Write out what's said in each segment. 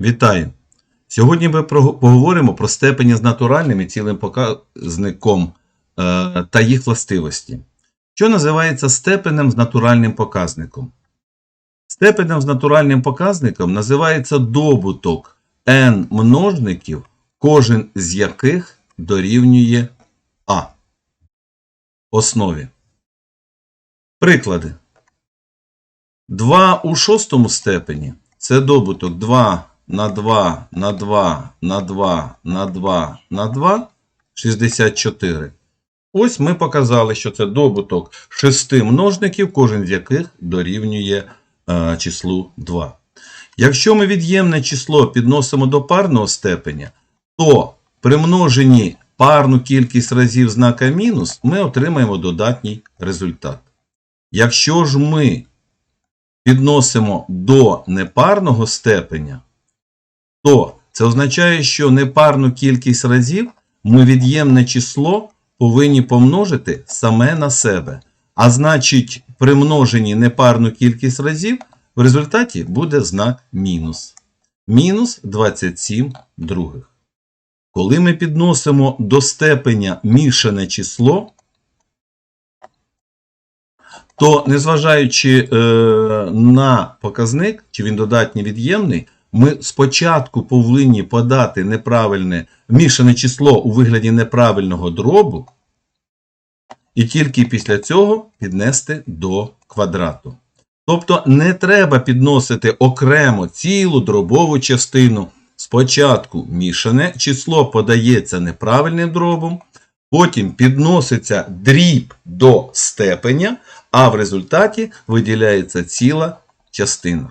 Вітаю! Сьогодні ми поговоримо про степені з натуральним і цілим показником е, та їх властивості. Що називається степенем з натуральним показником? Степенем з натуральним показником називається добуток n множників, кожен з яких дорівнює А. Основі. Приклади. 2 у шостому степені це добуток 2 на 2 на 2 на 2 на 2 на 2 64. Ось ми показали, що це добуток шести множників, кожен з яких дорівнює е, числу 2. Якщо ми від'ємне число підносимо до парного степеня, то при множенні парну кількість разів знака мінус ми отримаємо додатній результат. Якщо ж ми підносимо до непарного степеня, то це означає, що непарну кількість разів ми від'ємне число повинні помножити саме на себе. А значить, при множенні непарну кількість разів в результаті буде знак мінус. Мінус 27 других. Коли ми підносимо до степеня мішане число, то незважаючи е, на показник, чи він додатній від'ємний, ми спочатку повинні подати неправильне мішане число у вигляді неправильного дробу, і тільки після цього піднести до квадрату. Тобто не треба підносити окремо цілу дробову частину. Спочатку мішане число подається неправильним дробом, потім підноситься дріб до степеня, а в результаті виділяється ціла частина.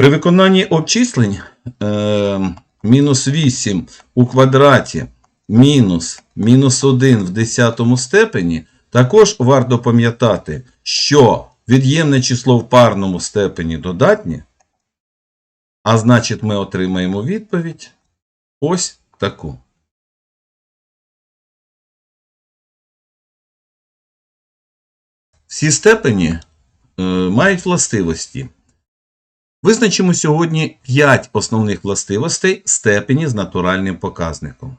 При виконанні обчислень е, мінус 8 у квадраті мінус мінус 1 в 10 степені також варто пам'ятати, що від'ємне число в парному степені додатнє, а значить ми отримаємо відповідь ось таку. Всі степені е, мають властивості. Визначимо сьогодні 5 основних властивостей степені з натуральним показником.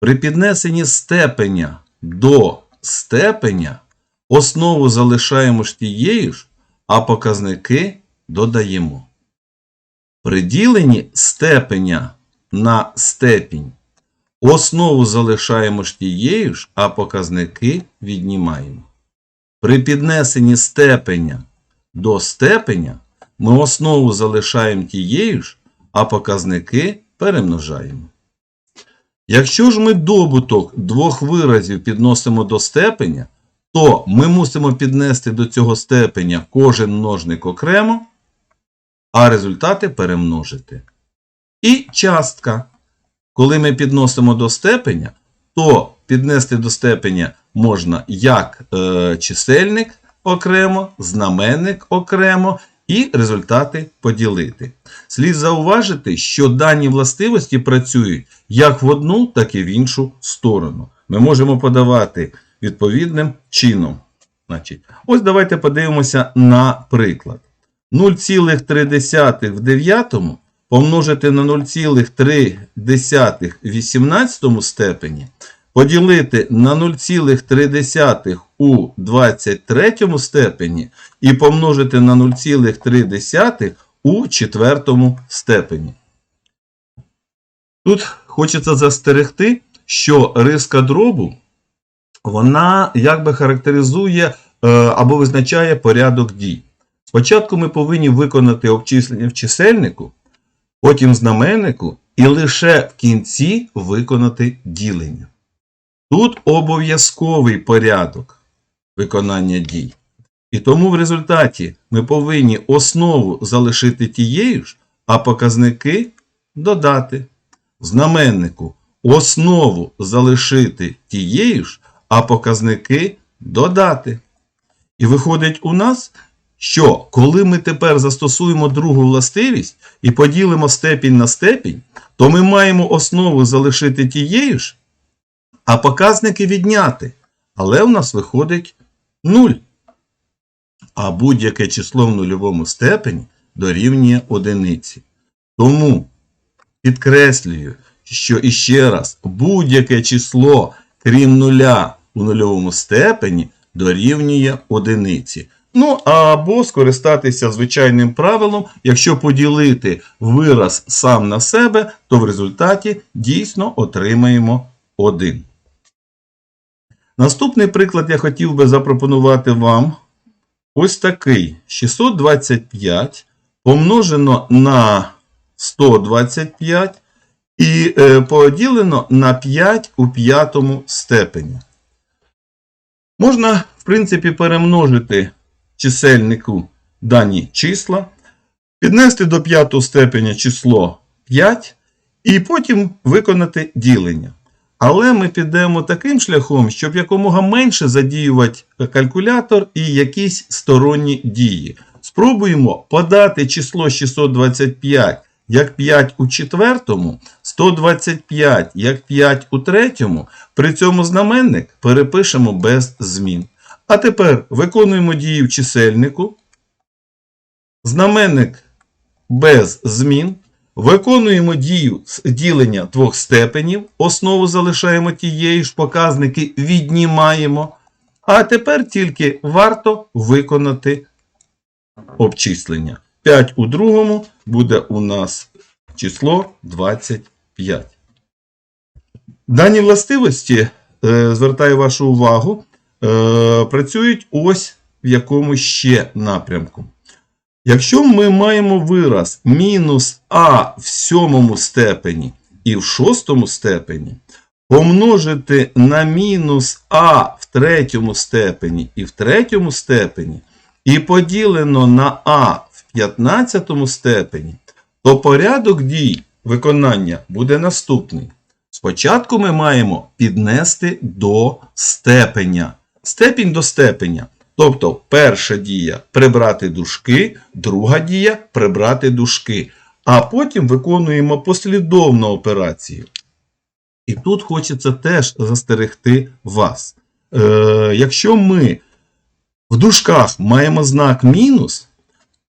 При піднесенні степеня до степеня основу залишаємо ж тією ж, а показники додаємо. При діленні степеня на степінь основу залишаємо ж тією ж, а показники віднімаємо. При піднесенні степеня до степеня ми основу залишаємо тією ж, а показники перемножаємо. Якщо ж ми добуток двох виразів підносимо до степеня, то ми мусимо піднести до цього степеня кожен множник окремо, а результати перемножити. І частка. Коли ми підносимо до степеня, то піднести до степеня можна як е, чисельник окремо, знаменник окремо і результати поділити. Слід зауважити, що дані властивості працюють як в одну, так і в іншу сторону. Ми можемо подавати відповідним чином. Значить, ось давайте подивимося на приклад. 0,3 в 9 помножити на 0,3 в 18 степені, поділити на 0,3 у 23 степені і помножити на 0,3 у 4 степені. Тут хочеться застерегти, що риска дробу вона якби характеризує е, або визначає порядок дій. Спочатку ми повинні виконати обчислення в чисельнику, потім знаменнику, і лише в кінці виконати ділення. Тут обов'язковий порядок виконання дій. І тому в результаті ми повинні основу залишити тією ж, а показники додати. Знаменнику основу залишити тією ж, а показники додати. І виходить у нас, що коли ми тепер застосуємо другу властивість і поділимо степінь на степінь, то ми маємо основу залишити тією ж, а показники відняти. Але у нас виходить 0. А будь-яке число в нульовому степені дорівнює одиниці. Тому підкреслюю, що іще раз будь-яке число, крім нуля у нульовому степені, дорівнює одиниці. Ну або скористатися звичайним правилом, якщо поділити вираз сам на себе, то в результаті дійсно отримаємо 1. Наступний приклад я хотів би запропонувати вам ось такий: 625 помножено на 125 і е, поділено на 5 у п'ятому степені. Можна, в принципі, перемножити чисельнику дані числа, піднести до п'ятого степеня число 5 і потім виконати ділення. Але ми підемо таким шляхом, щоб якомога менше задіювати калькулятор і якісь сторонні дії. Спробуємо подати число 625 як 5 у четвертому, 125 як 5 у третьому, при цьому знаменник перепишемо без змін. А тепер виконуємо дії в чисельнику. Знаменник без змін. Виконуємо дію ділення двох степенів. Основу залишаємо тієї ж, показники віднімаємо. А тепер тільки варто виконати обчислення. 5 у другому буде у нас число 25. Дані властивості, е, звертаю вашу увагу, е, працюють ось в якому ще напрямку. Якщо ми маємо вираз мінус а в сьомому степені і в шостому степені, помножити на мінус а в третьому степені і в третьому степені, і поділено на а в 15 степені, то порядок дій виконання буде наступний. Спочатку ми маємо піднести до степеня. Степінь до степеня. Тобто перша дія прибрати дужки, друга дія прибрати дужки. А потім виконуємо послідовну операцію. І тут хочеться теж застерегти вас. Е, Якщо ми в дужках маємо знак мінус,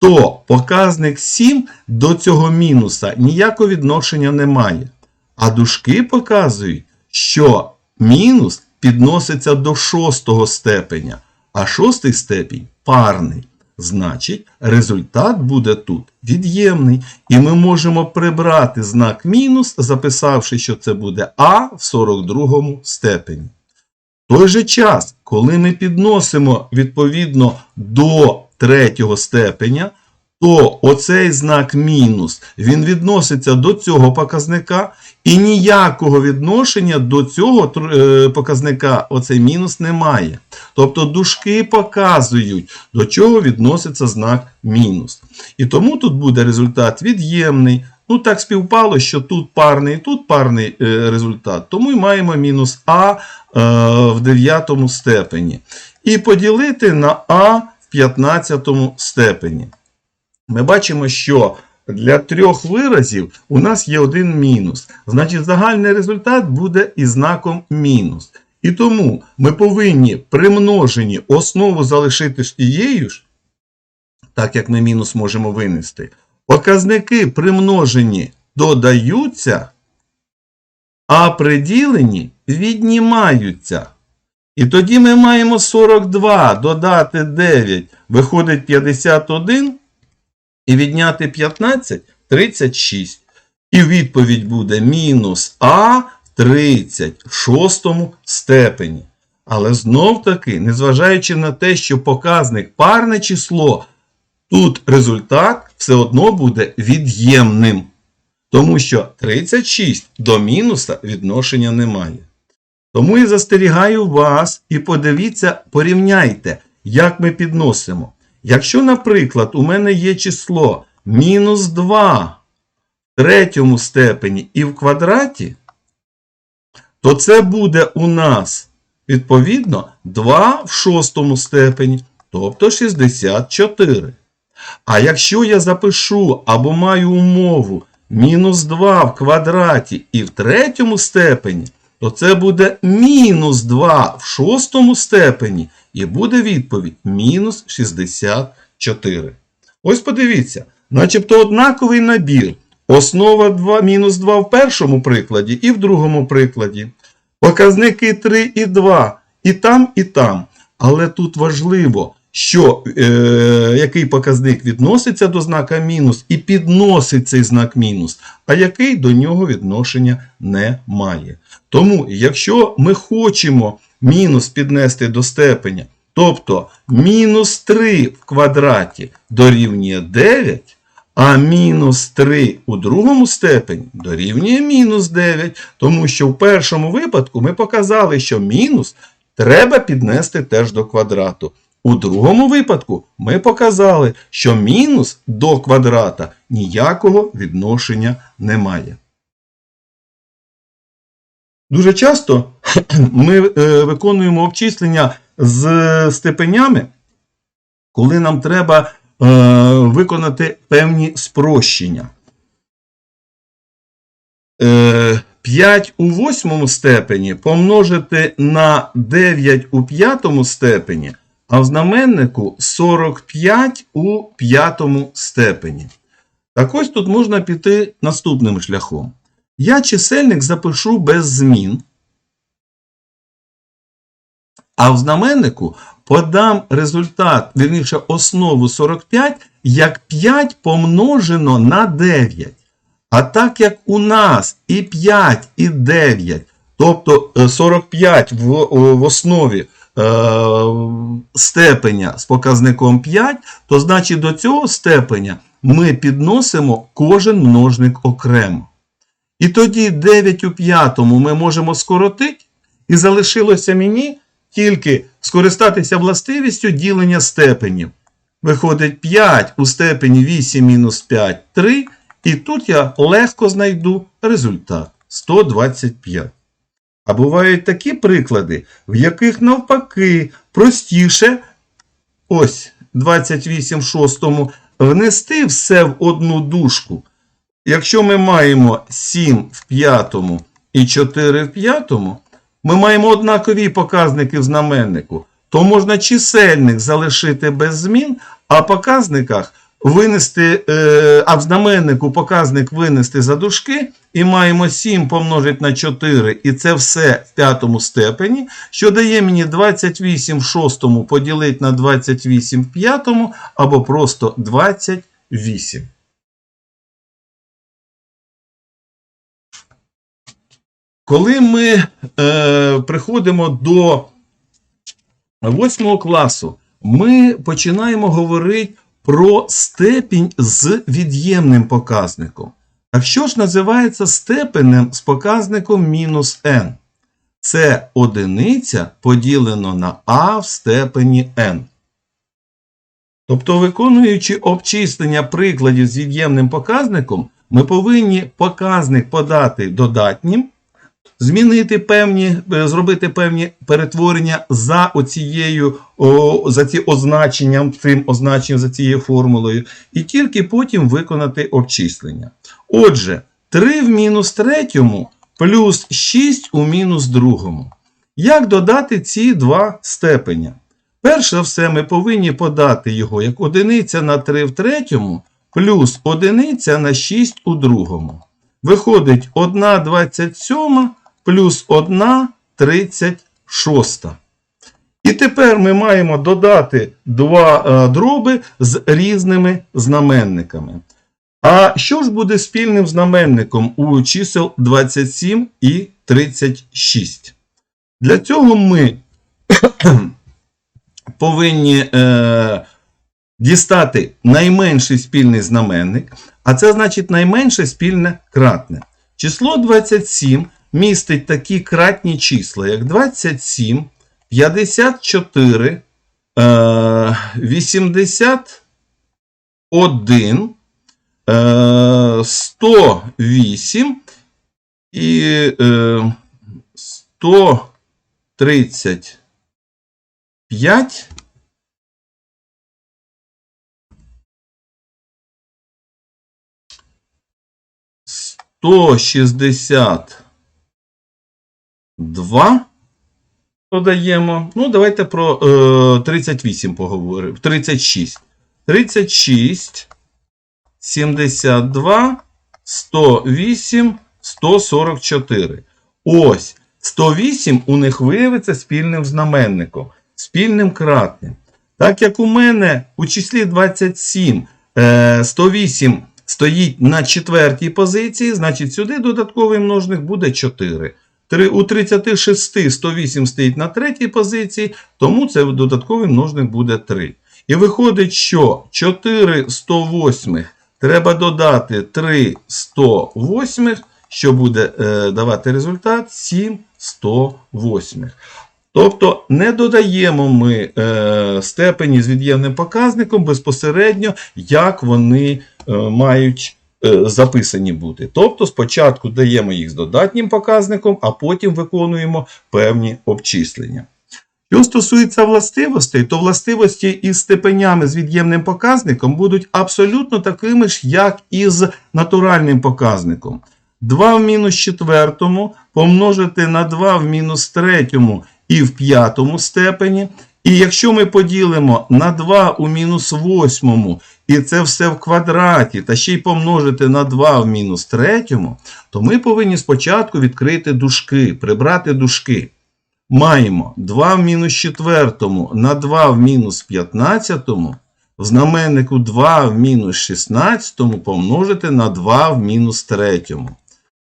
то показник 7 до цього мінуса ніякого відношення не має. А дужки показують, що мінус підноситься до шостого степеня, а шостий степінь парний. Значить, результат буде тут від'ємний. І ми можемо прибрати знак мінус, записавши, що це буде А в 42 степені. В той же час, коли ми підносимо відповідно до третього степеня, то оцей знак мінус він відноситься до цього показника, і ніякого відношення до цього е, показника оцей мінус немає. Тобто дужки показують, до чого відноситься знак мінус. І тому тут буде результат від'ємний. Ну, так співпало, що тут парний тут парний е, результат. Тому і маємо мінус А е, в 9 степені. І поділити на А в 15 степені. Ми бачимо, що для трьох виразів у нас є один мінус. Значить, загальний результат буде із знаком мінус. І тому ми повинні при множенні основу залишити ж тією ж, так як ми мінус можемо винести. Показники при множенні додаються, а при діленні віднімаються. І тоді ми маємо 42 додати 9, виходить 51, і відняти 15 36. І відповідь буде мінус А в 36 степені. Але знов таки, незважаючи на те, що показник парне число, тут результат все одно буде від'ємним. Тому що 36 до мінуса відношення немає. Тому і застерігаю вас і подивіться, порівняйте, як ми підносимо. Якщо, наприклад, у мене є число мінус 2 в третьому степені і в квадраті, то це буде у нас відповідно 2 в шостому степені, тобто 64. А якщо я запишу або маю умову мінус 2 в квадраті і в третьому степені, то це буде мінус 2 в шостому степені, і буде відповідь мінус 64. Ось подивіться, начебто однаковий набір. Основа 2, мінус 2 в першому прикладі і в другому прикладі. Показники 3 і 2 і там, і там. Але тут важливо, що е, який показник відноситься до знака мінус і підносить цей знак мінус, а який до нього відношення не має. Тому, якщо ми хочемо мінус піднести до степеня, тобто мінус 3 в квадраті дорівнює 9, а мінус 3 у другому степені дорівнює мінус 9, тому що в першому випадку ми показали, що мінус треба піднести теж до квадрату. У другому випадку ми показали, що мінус до квадрата ніякого відношення не має. Дуже часто ми е, виконуємо обчислення з степенями, коли нам треба е, виконати певні спрощення. Е, 5 у восьмому степені помножити на 9 у п'ятому степені, а в знаменнику 45 у п'ятому степені. Так ось тут можна піти наступним шляхом. Я чисельник запишу без змін, а в знаменнику подам результат, вірніше, основу 45 як 5 помножено на 9. А так як у нас і 5, і 9, тобто е, 45 в, в основі е, степеня з показником 5, то значить до цього степеня ми підносимо кожен множник окремо. І тоді 9 у п'ятому ми можемо скоротити, і залишилося мені тільки скористатися властивістю ділення степенів. Виходить 5 у степені 8 мінус 5 3. І тут я легко знайду результат 125. А бувають такі приклади, в яких навпаки простіше ось 28 шостому внести все в одну дужку. Якщо ми маємо 7 в п'ятому і 4 в п'ятому, ми маємо однакові показники в знаменнику, то можна чисельник залишити без змін, а показниках винести, е, а в знаменнику показник винести за дужки, і маємо 7 помножити на 4, і це все в п'ятому степені, що дає мені 28 в шостому поділити на 28 в п'ятому, або просто 28. Коли ми е, приходимо до 8 класу, ми починаємо говорити про степінь з від'ємним показником. А що ж називається степенем з показником мінус n? Це одиниця поділено на а в степені n. Тобто, виконуючи обчислення прикладів з від'ємним показником, ми повинні показник подати додатнім, змінити певні, е, зробити певні перетворення за оцією, за ці означенням, цим означенням за цією формулою, і тільки потім виконати обчислення. Отже, 3 в мінус третьому плюс 6 у мінус другому. Як додати ці два степеня? Перш за все, ми повинні подати його як одиниця на 3 в третьому плюс одиниця на 6 у другому. Виходить 1 27 плюс 1 36. І тепер ми маємо додати два е, дроби з різними знаменниками. А що ж буде спільним знаменником у чисел 27 і 36? Для цього ми повинні е, дістати найменший спільний знаменник, а це значить найменше спільне кратне. Число 27 містить такі кратні числа, як 27, 54, е, 81, е, 108 і е, 135. Сто шістдесят два додаємо. Ну, давайте про е, 38 поговоримо. 36. 36 72, 108, 144. Ось 108 у них виявиться спільним знаменником, спільним кратним. Так як у мене у числі 27 е, 108 стоїть на четвертій позиції, значить сюди додатковий множник буде 4. У 36 108 стоїть на третій позиції, тому це додатковий множник буде 3. І виходить, що 4 108 треба додати 3 108, що буде е, давати результат 7 108. Тобто не додаємо ми е, степені з від'ємним показником безпосередньо, як вони е, мають записані бути. Тобто спочатку даємо їх з додатнім показником, а потім виконуємо певні обчислення. Що стосується властивостей, то властивості із степенями з від'ємним показником будуть абсолютно такими ж, як і з натуральним показником. 2 в мінус четвертому помножити на 2 в мінус третьому і в п'ятому степені. І якщо ми поділимо на 2 у мінус восьмому, і це все в квадраті, та ще й помножити на 2 в мінус третьому, то ми повинні спочатку відкрити дужки, прибрати дужки. Маємо 2 в мінус четвертому на 2 в мінус п'ятнадцятому, в знаменнику 2 в мінус шістнадцятому помножити на 2 в мінус третьому.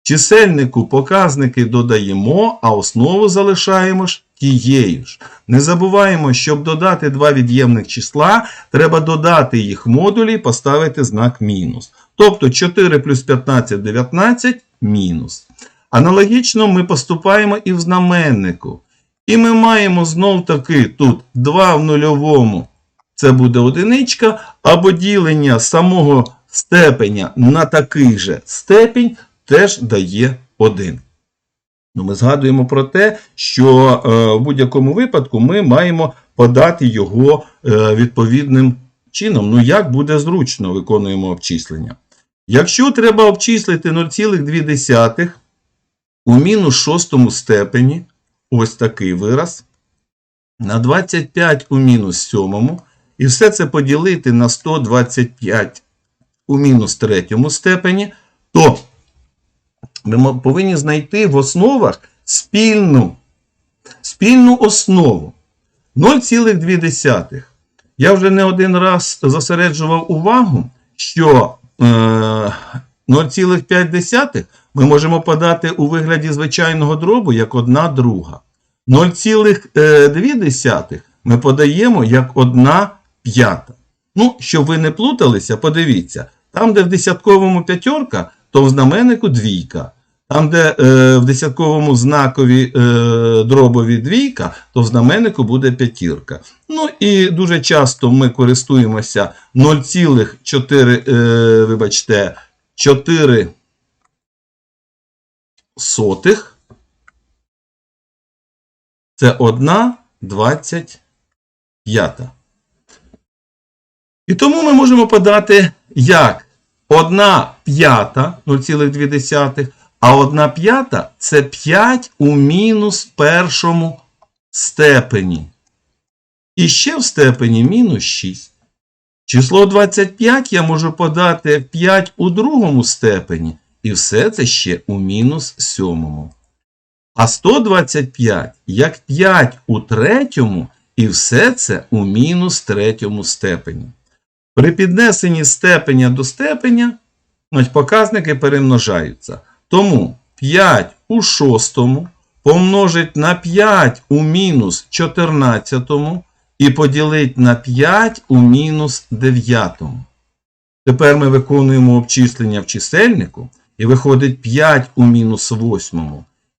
Чисельнику показники додаємо, а основу залишаємо ж тією ж. Не забуваємо, щоб додати два від'ємних числа, треба додати їх модулі і поставити знак мінус. Тобто 4 плюс 15 19 мінус. Аналогічно ми поступаємо і в знаменнику. І ми маємо знов таки тут 2 в нульовому. Це буде одиничка, або ділення самого степеня на такий же степінь теж дає 1. Ну, ми згадуємо про те, що е, в будь-якому випадку ми маємо подати його е, відповідним чином. Ну, як буде зручно, виконуємо обчислення. Якщо треба обчислити 0,2 у мінус шостому степені, ось такий вираз, на 25 у мінус сьомому, і все це поділити на 125 у мінус третьому степені, то ми повинні знайти в основах спільну, спільну основу 0,2. Я вже не один раз зосереджував увагу, що е, 0,5 ми можемо подати у вигляді звичайного дробу як одна друга. 0,2 ми подаємо як одна п'ята. Ну, щоб ви не плуталися, подивіться, там, де в десятковому п'ятерка, то в знаменнику двійка. Там, де е, в десятковому знакові е, дробові двійка, то в знаменнику буде п'ятірка. Ну і дуже часто ми користуємося 0,4, е, вибачте, 4 сотих. Це 1 25. І тому ми можемо подати як 1 п'ята 0,2, а 1 п'ята це 5 у мінус першому степені. І ще в степені мінус 6. Число 25 я можу подати 5 у другому степені, і все це ще у мінус сьомому. А 125 як 5 у третьому, і все це у мінус третьому степені. При піднесенні степеня до степеня показники перемножаються. Тому 5 у шостому помножить на 5 у мінус 14 і поділить на 5 у мінус 9. Тепер ми виконуємо обчислення в чисельнику, і виходить 5 у мінус 8.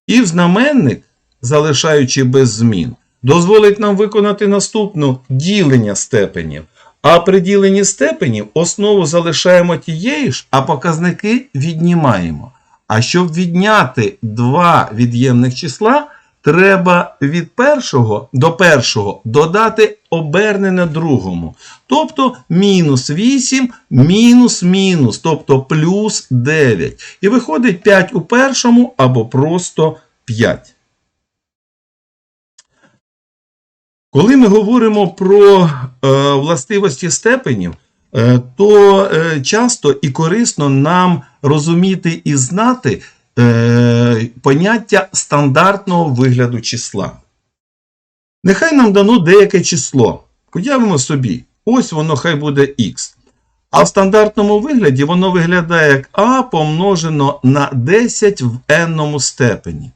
І в знаменник, залишаючи без змін, дозволить нам виконати наступну ділення степенів. А при діленні степенів основу залишаємо тією ж, а показники віднімаємо. А щоб відняти два від'ємних числа, треба від першого до першого додати обернене другому. Тобто мінус 8, мінус мінус, тобто плюс 9. І виходить 5 у першому або просто 5. Коли ми говоримо про е, властивості степенів, е, то е, часто і корисно нам розуміти і знати е, поняття стандартного вигляду числа. Нехай нам дано деяке число. Уявимо собі, ось воно хай буде х. А в стандартному вигляді воно виглядає як а помножено на 10 в n степені.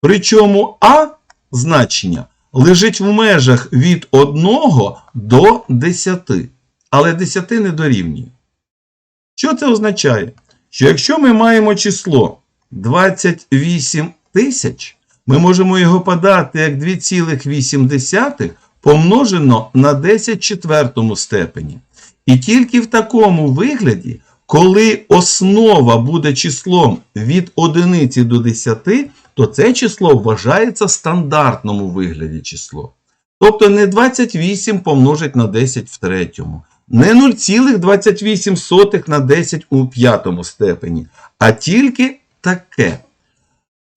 Причому а значення лежить в межах від 1 до 10, але 10 не дорівнює. Що це означає? Що якщо ми маємо число 28 тисяч, ми можемо його подати як 2,8 помножено на 10 четвертому степені. І тільки в такому вигляді, коли основа буде числом від 1 до 10, то це число вважається стандартному вигляді число. Тобто не 28 помножить на 10 в третьому, не 0,28 на 10 у п'ятому степені, а тільки таке.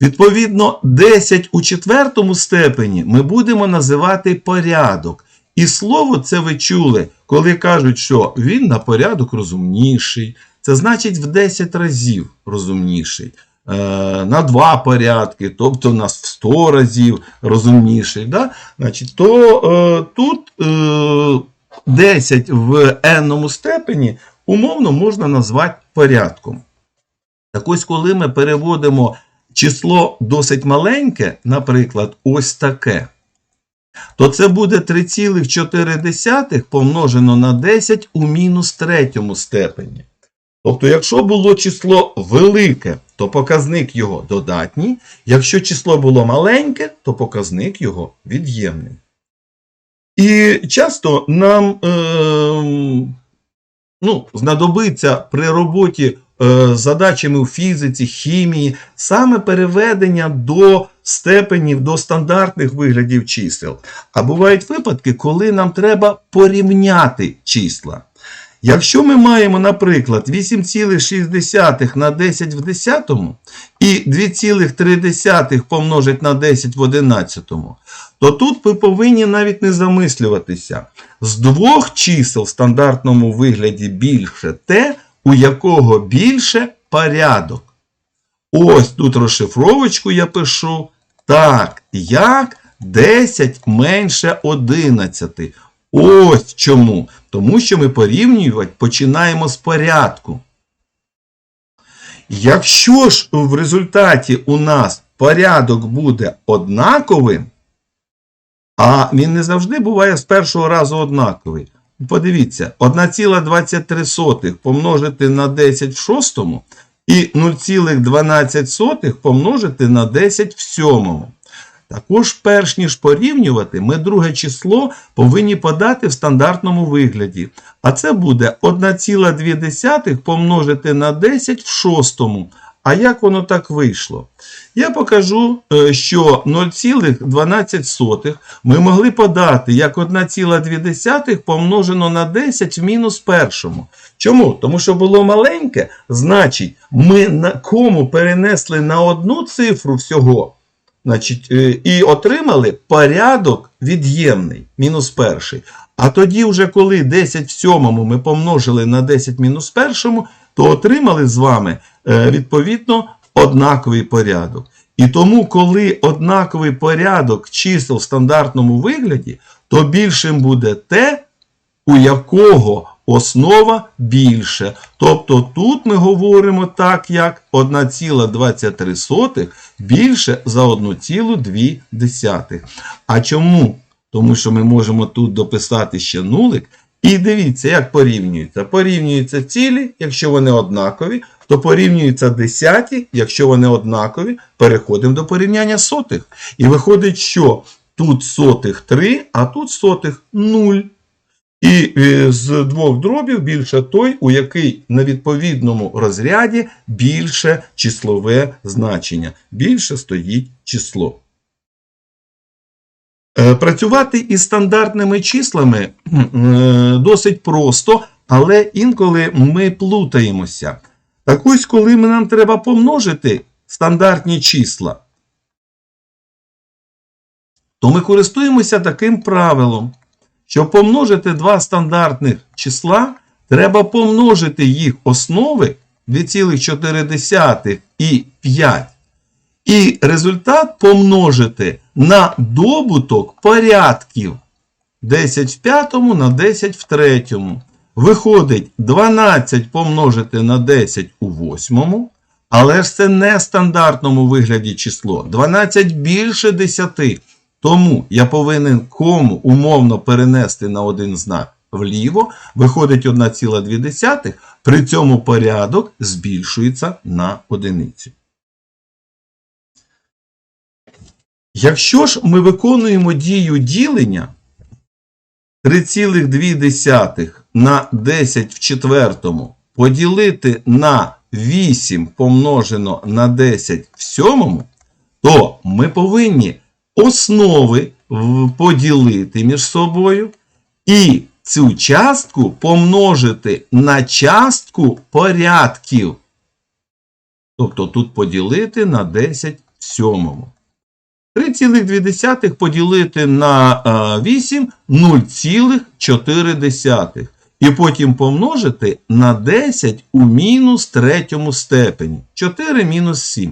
Відповідно, 10 у четвертому степені ми будемо називати порядок. І слово це ви чули, коли кажуть, що він на порядок розумніший. Це значить в 10 разів розумніший. Е, на два порядки, тобто на 100 разів розумніший. Да? Значить, То е, тут е, 10 в n степені умовно можна назвати порядком. Так ось, коли ми переводимо число досить маленьке, наприклад, ось таке, то це буде 3,4 помножено на 10 у мінус третьому степені. Тобто, якщо було число велике, то показник його додатній. Якщо число було маленьке, то показник його від'ємний. І часто нам е, ну, знадобиться при роботі е, задачами у фізиці, хімії, саме переведення до степенів, до стандартних виглядів чисел. А бувають випадки, коли нам треба порівняти числа. Якщо ми маємо, наприклад, 8,6 на 10 в 10 і 2,3 помножить на 10 в 11, то тут ви повинні навіть не замислюватися. З двох чисел в стандартному вигляді більше те, у якого більше порядок. Ось тут розшифровочку я пишу. Так, як 10 менше 11. Ось чому. Тому що ми порівнювати починаємо з порядку. Якщо ж в результаті у нас порядок буде однаковим, а він не завжди буває з першого разу однаковий. Подивіться, 1,23 помножити на 10 в шостому і 0,12 помножити на 10 в сьомому. Також, перш ніж порівнювати, ми друге число повинні подати в стандартному вигляді. А це буде 1,2 помножити на 10 в шостому. А як воно так вийшло? Я покажу, е, що 0,12 ми могли подати як 1,2 помножено на 10 в мінус першому. Чому? Тому що було маленьке, значить, ми на кому перенесли на одну цифру всього. Значить, е, І отримали порядок від'ємний, мінус перший. А тоді, вже коли 10 в сьомому ми помножили на 10 мінус першому, то отримали з вами е, відповідно однаковий порядок. І тому, коли однаковий порядок чисел в стандартному вигляді, то більшим буде те, у якого основа більше. Тобто тут ми говоримо так, як 1,23 більше за 1,2. А чому? Тому що ми можемо тут дописати ще нулик. І дивіться, як порівнюється. Порівнюються цілі, якщо вони однакові, то порівнюються десяті, якщо вони однакові, переходимо до порівняння сотих. І виходить, що тут сотих 3, а тут сотих 0. І е, з двох дробів більше той, у який на відповідному розряді більше числове значення. Більше стоїть число. Е, працювати із стандартними числами е, досить просто, але інколи ми плутаємося. Так ось, коли нам треба помножити стандартні числа, то ми користуємося таким правилом. Щоб помножити два стандартних числа, треба помножити їх основи 2,4 і 5. І результат помножити на добуток порядків 10 в п'ятому на 10 в третьому. Виходить 12 помножити на 10 у восьмому. Але ж це не стандартному вигляді число. 12 більше 10. Тому я повинен кому умовно перенести на один знак вліво. Виходить 1,2. При цьому порядок збільшується на одиницю. Якщо ж ми виконуємо дію ділення 3,2 на 10 в четвертому поділити на 8 помножено на 10 в сьомому, то ми повинні основи поділити між собою і цю частку помножити на частку порядків. Тобто тут поділити на 10 в сьомому. 3,2 поділити на 8 0,4. І потім помножити на 10 у мінус третьому степені. 4 мінус 7.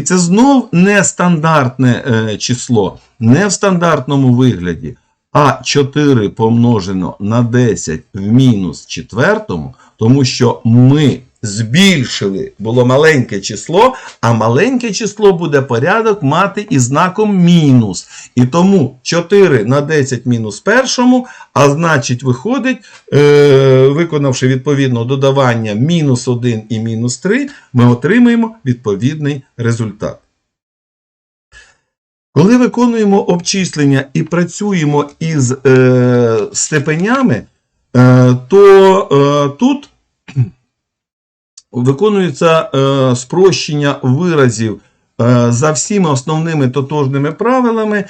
І це знов не стандартне е, число, не в стандартному вигляді, а 4 помножено на 10 в мінус четвертому, тому що ми збільшили, було маленьке число, а маленьке число буде порядок мати із знаком мінус. І тому 4 на 10 мінус першому, а значить виходить, е, виконавши відповідно додавання мінус 1 і мінус 3, ми отримаємо відповідний результат. Коли виконуємо обчислення і працюємо із е, степенями, е, то е, тут виконується е, спрощення виразів е, за всіма основними тотожними правилами,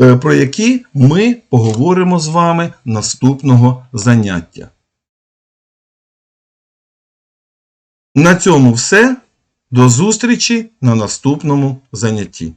е, про які ми поговоримо з вами наступного заняття. На цьому все. До зустрічі на наступному занятті.